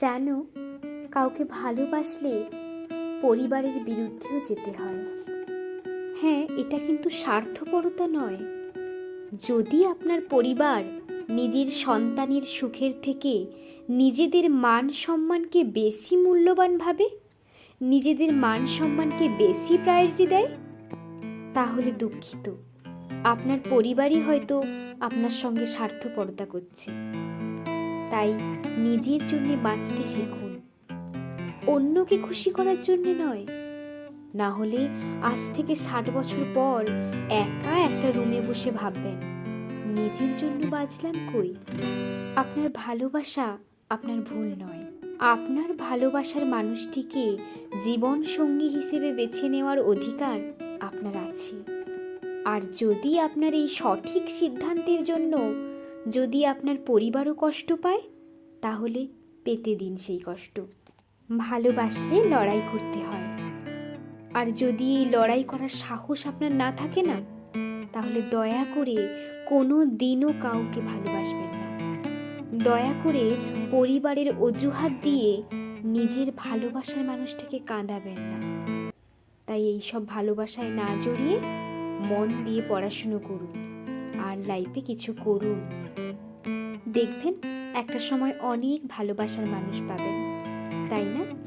যেন কাউকে ভালোবাসলে পরিবারের বিরুদ্ধেও যেতে হয়। হ্যাঁ এটা কিন্তু স্বার্থপরতা নয়। যদি আপনার পরিবার নিজের সন্তানের সুখের থেকে নিজেদের মান সম্মানকে বেশি মূল্যবান ভাবে, নিজেদের মান সম্মানকে বেশি প্রায়োরিটি দেয়, তাহলে দুঃখিত। আপনার পরিবারই হয়তো আপনার সঙ্গে স্বার্থপরতা করছে। তাই নিজের জন্য বাঁচতে শিখুন। অন্যকে খুশি করার জন্য নয়। না হলে আজ থেকে ষাট বছর পর একা একটা রুমে বসে ভাববেন, নিজের জন্য বাঁচলাম কই? আপনার ভালোবাসা আপনার ভুল নয়। আপনার ভালোবাসার মানুষটিকে জীবন সঙ্গী হিসেবে বেছে নেওয়ার অধিকার আপনার আছে। আর যদি আপনার এই সঠিক সিদ্ধান্তের জন্য যদি আপনার পরিবারও কষ্ট পায়, তাহলে পেতে দিন সেই কষ্ট। ভালোবাসলে লড়াই করতে হয়। আর যদি এই লড়াই করার সাহস আপনার না থাকে না, তাহলে দয়া করে কোনো দিনও কাউকে ভালোবাসবেন না। দয়া করে পরিবারের অজুহাত দিয়ে নিজের ভালোবাসার মানুষটাকে কাঁদাবেন না। তাই এই সব ভালোবাসায় না জড়িয়ে মন দিয়ে পড়াশুনো করুন। আর লাইফে কিছু করুন। দেখবেন একটা সময় অনেক ভালোবাসার মানুষ পাবেন। তাই না?